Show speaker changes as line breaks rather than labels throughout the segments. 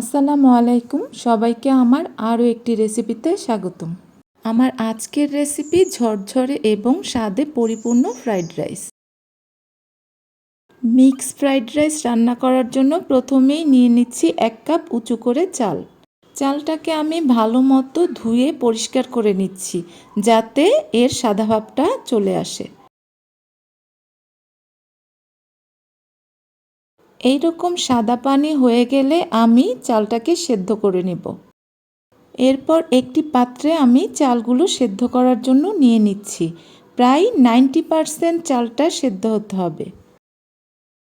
আসসালামু আলাইকুম। সবাইকে আমার আরও একটি রেসিপিতে স্বাগতম। আমার আজকের রেসিপি ঝরঝরে এবং স্বাদে পরিপূর্ণ fried rice. Mix fried rice রান্না করার জন্য প্রথমেই নিয়ে নিচ্ছি এক কাপ উঁচু করে চাল। চালটাকে আমি ভালো মতো ধুয়ে পরিষ্কার করে নিচ্ছি, যাতে এর সাদা ভাবটা চলে আসে। এই রকম সাদা পানি হয়ে গেলে আমি চালটাকে সেদ্ধ করে নেব। এরপর একটি পাত্রে আমি চালগুলো সেদ্ধ করার জন্য নিয়ে নিচ্ছি। প্রায় নাইনটি পারসেন্ট চালটা সেদ্ধ হতে হবে।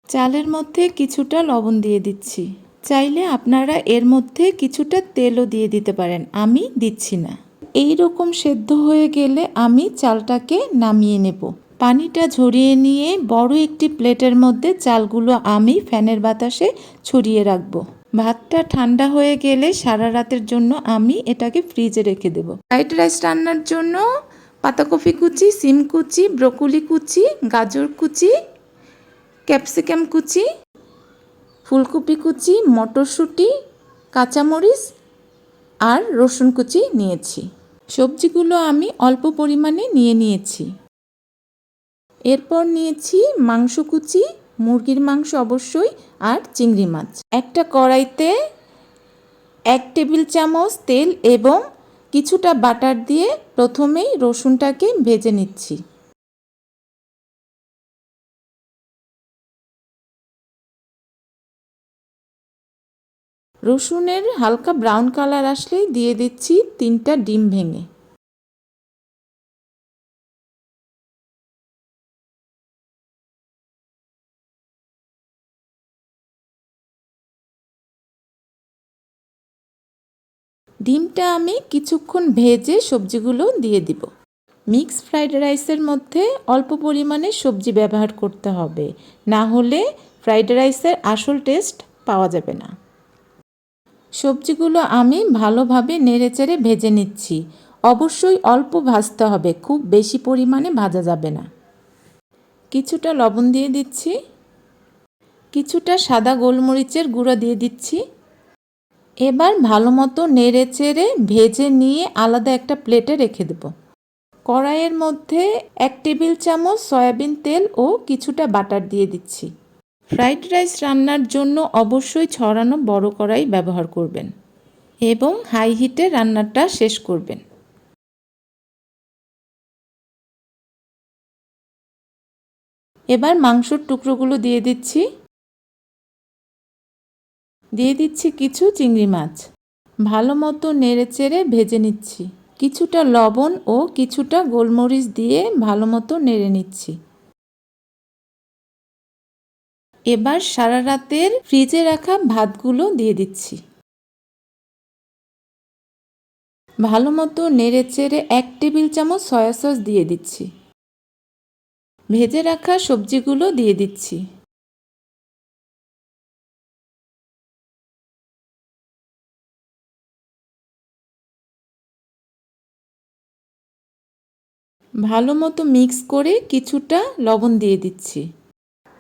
চালের মধ্যে কিছুটা লবণ দিয়ে দিচ্ছি। চাইলে আপনারা এর মধ্যে কিছুটা তেলও দিয়ে দিতে পারেন, আমি দিচ্ছি না। এই রকম সেদ্ধ হয়ে গেলে আমি চালটাকে নামিয়ে নেব। পানিটা ঝরিয়ে নিয়ে বড় একটি প্লেটের মধ্যে চালগুলো আমি ফ্যানের বাতাসে ছড়িয়ে রাখব। ভাতটা ঠান্ডা হয়ে গেলে সারা রাতের জন্য আমি এটাকে ফ্রিজে রেখে দেব। ফ্রাইড রাইস রান্নার জন্য পাতাকপি কুচি, সিম কুচি, ব্রকুলি কুচি, গাজর কুচি, ক্যাপসিকাম কুচি, ফুলকপি কুচি, মটরশুঁটি, কাঁচামরিচ আর রসুন কুচি নিয়েছি। সবজিগুলো আমি অল্প পরিমাণে নিয়ে নিয়েছি। এরপর নিয়েছি মাংস কুচি, মুরগির মাংস অবশ্যই আর চিংড়ি মাছ। একটা কড়াইতে এক টেবিল চামচ তেল এবং কিছুটা বাটার দিয়ে প্রথমেই রসুনটাকে ভেজে নিচ্ছি। রসুনের হালকা ব্রাউন কালার আসলেই দিয়ে দিচ্ছি তিনটা ডিম ভেঙে। ডিমটা আমি কিছুক্ষণ ভেজে সবজিগুলো দিয়ে দিব। মিক্স ফ্রাইড রাইসের মধ্যে অল্প পরিমাণে সবজি ব্যবহার করতে হবে। না হলে ফ্রাইড রাইসের আসল টেস্ট পাওয়া যাবে না। সবজিগুলো আমি ভালোভাবে নেড়েচেড়ে ভেজে নিচ্ছি। অবশ্যই অল্প ভাজতে হবে, খুব বেশি পরিমাণে ভাজা যাবে না। কিছুটা লবণ দিয়ে দিচ্ছি। কিছুটা সাদা গোলমরিচের গুঁড়ো দিয়ে দিচ্ছি। এবার ভালো মতো নেড়ে চেড়ে ভেজে নিয়ে আলাদা একটা প্লেটে রেখে দেব। কড়াইয়ের মধ্যে এক টেবিল চামচ সয়াবিন তেল ও কিছুটা বাটার দিয়ে দিচ্ছি। ফ্রাইড রাইস রান্নার জন্য অবশ্যই ছড়ানো বড় কড়াই ব্যবহার করবেন এবং হাই হিটে রান্নাটা শেষ করবেন। এবার মাংসর টুকরোগুলো দিয়ে দিচ্ছি। দিয়ে দিচ্ছি কিছু চিংড়ি মাছ। ভালো মতো নেড়ে চেড়ে ভেজে নিচ্ছি। কিছুটা লবণ ও কিছুটা গোলমরিচ দিয়ে ভালো মতো নেড়ে নিচ্ছি। এবার সারা রাতের ফ্রিজে রাখা ভাতগুলো দিয়ে দিচ্ছি। ভালো মতো নেড়ে চেড়ে এক টেবিল চামচ সয়া সস দিয়ে দিচ্ছি। ভেজে রাখা সবজিগুলো দিয়ে দিচ্ছি। ভালো মতো মিক্স করে কিছুটা লবণ দিয়ে দিচ্ছি।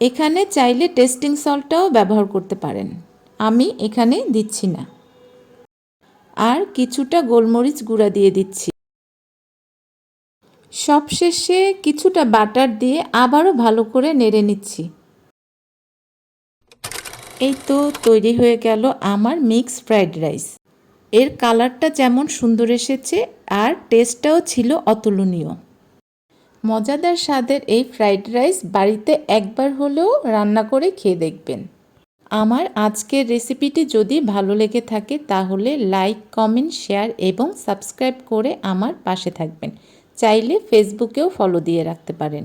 এখানে চাইলে টেস্টিং সল্টটাও ব্যবহার করতে পারেন। আমি এখানে দিচ্ছি না। আর কিছুটা গোলমরিচ গুঁড়া দিয়ে দিচ্ছি। সবশেষে কিছুটা বাটার দিয়ে আবারও ভালো করে নেড়ে নিচ্ছি। এই তো তৈরি হয়ে গেল আমার মিক্স ফ্রাইড রাইস। এর কালারটা যেমন সুন্দর এসেছে, আর টেস্টটাও ছিল অতুলনীয়। মজাদার স্বাদের এই ফ্রাইড রাইস বাড়িতে একবার হলেও রান্না করে খেয়ে দেখবেন। আমার আজকের রেসিপিটি যদি ভালো লেগে থাকে তাহলে লাইক, কমেন্ট, শেয়ার এবং সাবস্ক্রাইব করে আমার পাশে থাকবেন। চাইলে ফেসবুকেও ফলো দিয়ে রাখতে পারেন।